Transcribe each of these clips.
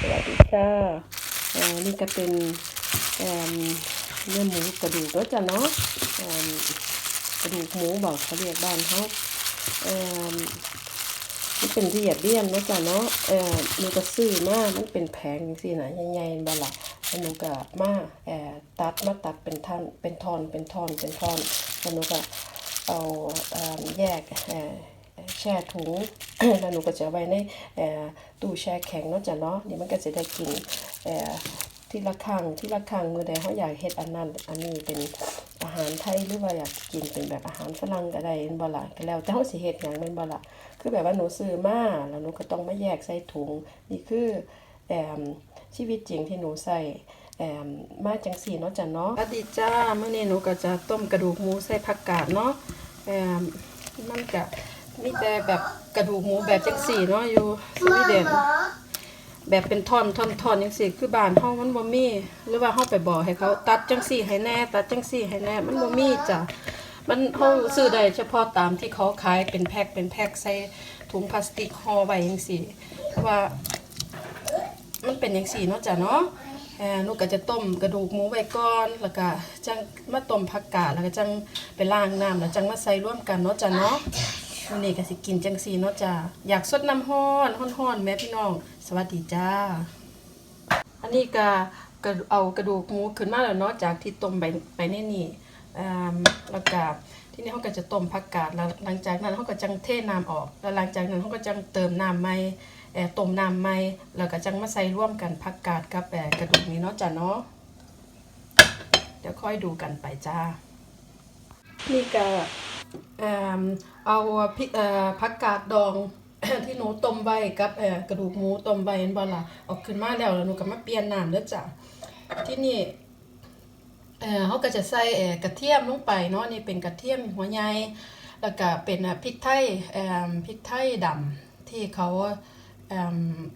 สวัสดีค่ะนี่ก็เป็นเนื้อหมูกระดูกแล้วจ้ะเนาะเอิ่มกระดูกหมูบอกเขาเรียกบ้านเขาเอ่อมันเป็นที่หยาบเลี่ยนนะจ๊ะเนาะเอ่อหนูก็ซื้อมามันเป็นแผงสินะใหญ่ๆบ่ล่ะแล้วหนูก็มาเอ่อตัดมาตัดเป็นท่อนเป็นท่อนเป็นท่อนเป็นท่อนหนูก็เอาเอ่อแยกเอ่อแช่ถุง แล้วหนูก็จะไว้ในตู้แช่แข็งเนาะจ้ะเนาะนี่มันก็จะได้กินที่ละครั้งที่ละครั้งมือใดเขาอยากเฮ็ดอันนั้นอันนี้เป็นอาหารไทยหรือว่าอยากกินเป็นแบบอาหารฝรั่งก็ได้แม่นบละก็แล้วแต่เฮาสิเฮ็ดหยังแม่นบละคือแบบว่าหนูซื้อมาแล้วหนูก็ต้องมาแยกใส่ถุงนี่คือแอมชีวิตจริงที่หนูใส่แอมมาจังสีเนาะจ้ะเนาะสวัสดีจ้าเมื้อนี้หนูก็จะต้มกระดูกหมูใส่ผักกาดเนาะแอมมันก็ มีแต่แบบกระดูกหมูแบบจังสี่เนาะอยู่สวีเดนแบบเป็นท่อนท่อนท่อนจังสี่คือบ้านเฮามันบ่มีหรือว่าเฮาไปบอกให้เขาตัดจังสี่ให้แน่ ตัดจังสี่ให้แน่ มันบ่มีจ้ะมันเฮาซื้อได้เฉพาะตามที่เขาขายเป็นแพ็คเป็นแพ็คใส่ถุงพลาสติกห่อไว้จังซี่เพราะว่า มันเป็นอย่างสี่เนาะจ้ะเนาะเอ่อหนูก็จะต้มกระดูกหมูไว้ก่อนแล้วก็จังมาต้มผักกาดแล้วก็จังไปล้างน้ำแล้วจังมาใส่ร่วมกันเนาะจ้ะเนาะ วันนี้ก็สิกินจังสีเนาะจ้ะอยากสดน้ำร้อนร้อนๆแม่พี่น้อง สวัสดีจ้า อันนี้ก็กระเอากระดูกหมูขึ้นมาแล้วเนาะจากที่ต้มไปไปในนี่อ่าแล้วก็ที่นี่เขาก็จะต้มผักกาดแล้วหลังจากนั้นเขาก็จังเทน้ำออก แล้วหลังจากนั้นเขาก็จังเติมน้ำใหม่เอ่อต้มน้ำใหม่แล้วก็จังมาใส่ร่วมกันผักกาดกับเอ่อกระดูกนี้เนาะจ้ะเนาะเดี๋ยวค่อยดูกันไปจ้านี่ก็ เอาพริกผักกาดดองที่หนูต้มไว้กับกระดูกหมูต้มไว้เห็นบ่ล่ะเอาขึ้นมาแล้วแล้วหนูก็มาเปลี่ยนน้ำเด้อจ้ะที่นี่เขาก็จะใส่กระเทียมลงไปเนาะนี่เป็นกระเทียมหัวใหญ่แล้วก็เป็นพริกไทยพริกไทยดำที่เขา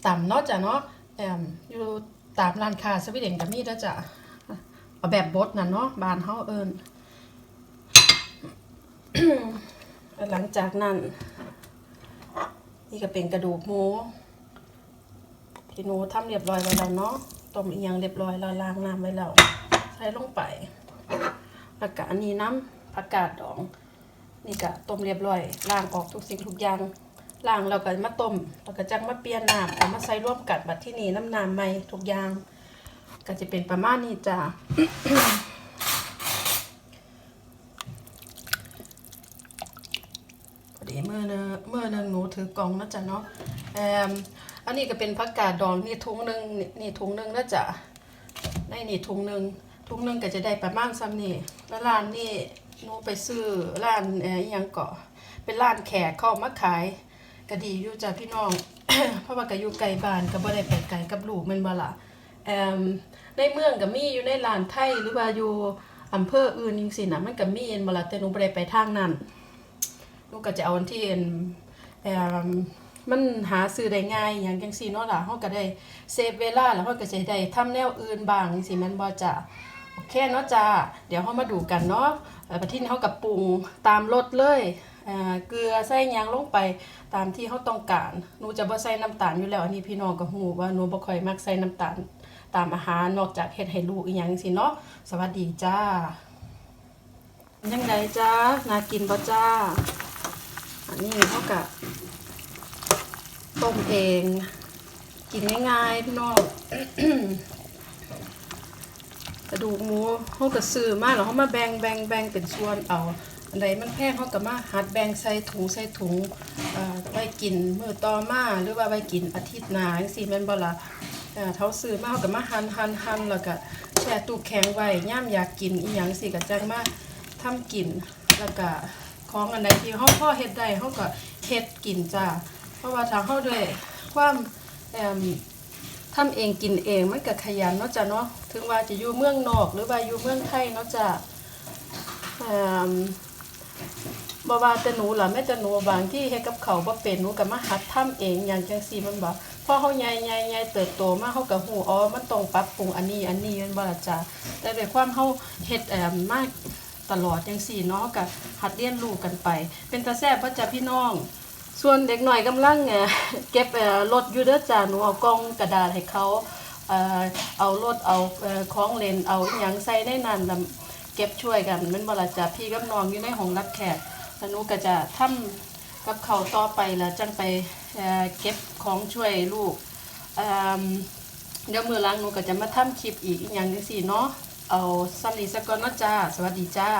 ตำเนาะจ้ะเนาะเอ่ออยู่ตามร้านค้าสวีเดนก็มีเด้อจ้ะเอาแบบบดน่ะเนาะบ้านเฮาเอิ้น หลังจากนั้น นี่ก็เป็นกระดูกหมูที่หนูทำเรียบร้อยไว้แล้วเนาะต้มอีกอย่างเรียบร้อยแล้วล้างน้ำไว้แล้วใส่ลงไปแล้วก็อันนี้น้ำผักกาดดอง นี่ก็ต้มเรียบร้อยล้างออกทุกสิ่งทุกอย่างล้างแล้วก็มาต้มแล้วก็จังมาเปลี่ยนน้ำเอามาใส่ร่วมกันบัดที่นี่น้ำน้ำใหม่ทุกอย่าง ก็จะเป็นประมาณนี้จ้า พอดีเมื่อเนอเมื่อหนึงหนูถือกล่องนะจ๊ะเนาะแอมอันนี้ก็เป็นผักกาดดองนี่ถุงหนึ่งนี่ถุงหนึ่งนะจ๊ะในนี่ถุงหนึ่งถุงหนึ่งก็จะได้ประมาณซ้ำนี่แล้วร้านนี่หนูไปซื้อร้านเอ่อยังเกาะเป็นร้านแขกเข้ามาขายก็ดีอยู่จ้ะพี่น้อง เพราะว่าก็อยู่ไกลบ้านก็บ่ได้ไปไกลกับลูกม่นบ่ล่ะแอมในเมืองก็มีอยู่ในร้านไทยหรือว่าอยู่อำเภออื่นจังซี่น่ะมันก็มีเอ็นบ่ล่ะแต่หนูบ่ได้ไปทางนั้น ลูกก็จะเอาอันที่เอ็นเอ่อมันหาซื้อได้ง่ายอย่างจังซี่เนาะล่ะเฮาก็ได้เซฟเวลาแล้วเฮาก็จะได้ทำแนวอื่นบ้างจังซี่แม่นบ่จ้ะโอเคเนาะจ้าเดี๋ยวเฮามาดูกันเนาะประที่เฮาก็ปรุงตามรสเลยเกลือใส่ยังลงไปตามที่เฮาต้องการหนูจะบ่ใส่น้ำตาลอยู่แล้ว อันนี้พี่น้องก็ฮู้ว่าหนูบ่ค่อยมักใส่น้ำตาลตามอาหารนอกจากเฮ็ดให้ลูกอีหยังจังซี่เนาะสวัสดีจ้ายังไงจ้าน่ากินบ่จ้า อันนี้เขากับต้มเอง กินง่ายๆพี่น้องกระดูกหมูเขาก็ซื้อมาแล้วเขามาแบ่งแบ่งแบ่งเป็นส่วนเอาอันใดมันแพงเขาก็มาหัดแบ่งใส่ถุงใส่ถุงไว้กินมื้อต่อมาหรือว่าไว้กินอาทิตย์หน้าจังซี่แม่นบ่ล่ะเอ่อเขาซื้อมาเขาก็มาหั่นหั่นหั่นแล้วก็แช่ตู้แข็งไว้ย่ามอยากกินอีหยังสิก็จังมาทำกินแล้วก็ ของอันใดที่เฮาพ่อเฮ็ดได้เฮาก็เฮ็ดกินจ้าเพราะว่าถ้าเฮาด้วยความเอ่มทำเองกินเองมันก็ขยันเนาะจ้ะเนาะถึงว่าจะอยู่เมืองนอกหรือว่าอยู่เมืองไทยเนาะจ้ะบ่ว่าแต่หนูล่ะแม่แต่หนูบางที่เฮ็ดกับเขาบ่เป็นหนูก็มาหัดทำเองอย่างจังซี่มันบ่พอเฮาใหญ่ๆๆเติบโตมาเฮาก็ฮู้อ๋อมันต้องปรับปรุงอันนี้อันนี้ม่นบ่ล่ะจ้ะแต่ด้วยความเฮาเฮ็ดเอ่อมา ตลอดจังสี่เนาะกับหัดเรียนรู้กันไป เป็นตาแซ่บพ่อจ้าพี่น้อง ส่วนเด็กหน่อยกำลังเก็บรถอยู่เด้อจ้าหนูเอากล่องกระดาษให้เขาเอารถเอาเอ่องเลนเอาอหยังใส่ในนั้นแล้วเก็บช่วยกันแม่นบ่ล่ะจ้าพี่กับน้องอยู่ในห้องรับแขกแล้วหนูก็จะทำกับเขาต่อไปแล้วจังไปเก็บของช่วยลูกเดี๋ยวมือหล้างหนูก็จะมาทำคลิปอีกอีกอย่างจังซี่เนาะ เอาซ้ำนี้ซะก่อนเนาะจ้า สวัสดีจ้า